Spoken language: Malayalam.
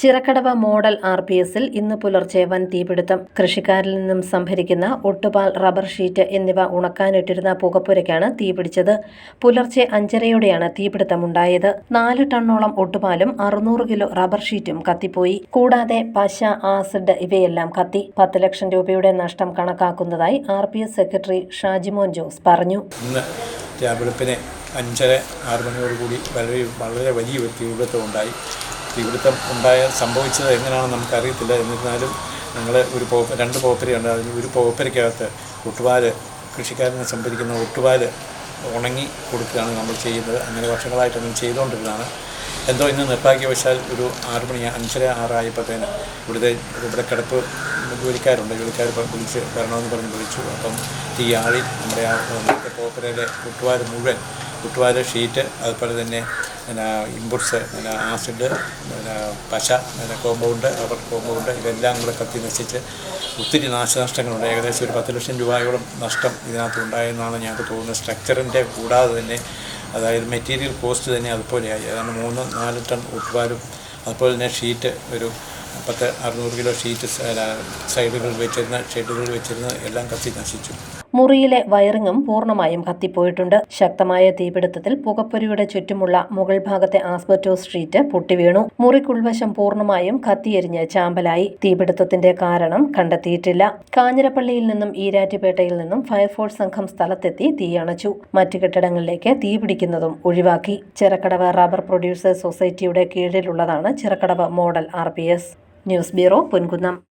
ചിറക്കടവ മോഡൽ ആർ പി എസിൽ ഇന്ന് പുലർച്ചെ വൻ തീപിടുത്തം. കൃഷിക്കാരിൽ നിന്നും സംഭരിക്കുന്ന ഒട്ടുപാൽ റബ്ബർ ഷീറ്റ് എന്നിവ ഉണക്കാനിട്ടിരുന്ന പുകപ്പുരയ്ക്കാണ് തീപിടിച്ചത്. പുലർച്ചെ അഞ്ചരയോടെയാണ് തീപിടുത്തമുണ്ടായത്. നാല് ടണ്ണോളം ഒട്ടുപാലും അറുന്നൂറ് കിലോ റബ്ബർ ഷീറ്റും കത്തിപ്പോയി. കൂടാതെ പശ ആസിഡ് ഇവയെല്ലാം കത്തി. പത്ത് ലക്ഷം രൂപയുടെ നഷ്ടം കണക്കാക്കുന്നതായി R P S secretary Shajimon Jose പറഞ്ഞു. രാവിലെ അഞ്ചര ആറ് മണിയോടുകൂടി വളരെ വളരെ വലിയ തീപിടുത്തം ഉണ്ടായി തീപിടുത്തം ഉണ്ടായ സംഭവിച്ചത് എങ്ങനെയാണെന്ന് നമുക്കറിയത്തില്ല. എന്നിരുന്നാലും ഞങ്ങൾ ഒരു പോപ്പ രണ്ട് പോപ്പരയുണ്ട് അതിന് ഒരു പോപ്പരയ്ക്കകത്ത് ഒട്ടുപാൽ കൃഷിക്കാരനെ സംഭരിക്കുന്ന ഒട്ടുപാൽ ഉണങ്ങി കൊടുക്കുകയാണ് നമ്മൾ ചെയ്യുന്നത്. അങ്ങനെ വർഷങ്ങളായിട്ട് അങ്ങനെ ചെയ്തുകൊണ്ടിരുന്നതാണ്. എന്തോ ഇന്ന് നിർഭാഗ്യവശാൽ ഒരു ആറ് മണി അഞ്ചര ആറായപ്പോഴത്തേന് ഇവിടുത്തെ ഇവിടെ കിടപ്പ് ജോലിക്കാരുണ്ട്. ജോലിക്കാർ വിളിച്ച് വരണമെന്ന് പറഞ്ഞ് വിളിച്ചു. അപ്പം തീ ആളി നമ്മുടെ ആ പോപ്പരയിലെ കുട്ടുവാര് മുഴുവൻ കുട്ടുവാര് ഷീറ്റ് അതുപോലെ തന്നെ പിന്നെ ഇൻപുട്സ് പിന്നെ ആസിഡ് പിന്നെ പശ പിന്നെ കോമ്പൗണ്ട് റബ്ബർ കോമ്പൗണ്ട് ഇതെല്ലാം കൂടെ കത്തി നശിച്ച് ഒത്തിരി നാശനഷ്ടങ്ങളുണ്ട്. ഏകദേശം ഒരു പത്ത് ലക്ഷം രൂപയോളം നഷ്ടം ഇതിനകത്ത് ഉണ്ടായെന്നാണ് ഞങ്ങൾക്ക് തോന്നുന്നത്. സ്ട്രക്ചറിന്റെ കൂടാതെ തന്നെ അതായത് മെറ്റീരിയൽ കോസ്റ്റ് തന്നെ അതുപോലെയായി. അതാണ് മൂന്ന് നാല് ടൺ ഉൾപ്പാലും അതുപോലെ തന്നെ ഷീറ്റ് ഒരു പത്ത് അറുന്നൂറ് കിലോ ഷീറ്റ് സൈഡുകളിൽ വെച്ചിരുന്ന ഷെഡുകളിൽ വെച്ചിരുന്ന എല്ലാം കത്തി നശിച്ചു. മുറിയിലെ വയറിങ്ങും പൂർണമായും കത്തിപ്പോയിട്ടുണ്ട്. ശക്തമായ തീപിടുത്തത്തിൽ പുകപ്പൊരിയുടെ ചുറ്റുമുള്ള മുകൾ ഭാഗത്തെ ആസ്ബറ്റോ സ്ട്രീറ്റ് പൊട്ടിവീണു. മുറിക്കുൾവശം പൂർണമായും കത്തിയെരിഞ്ഞ് ചാമ്പലായി. തീപിടുത്തത്തിന്റെ കാരണം കണ്ടെത്തിയിട്ടില്ല. കാഞ്ഞിരപ്പള്ളിയിൽ നിന്നും ഈരാറ്റുപേട്ടയിൽ നിന്നും ഫയർഫോഴ്സ് സംഘം സ്ഥലത്തെത്തി തീയണച്ചു. മറ്റു കെട്ടിടങ്ങളിലേക്ക് തീപിടിക്കുന്നതും ഒഴിവാക്കി. ചിറക്കടവ് റബ്ബർ പ്രൊഡ്യൂസേഴ്സ് സൊസൈറ്റിയുടെ കീഴിലുള്ളതാണ് Chirakkadavu model R news bureau Ponkunnam.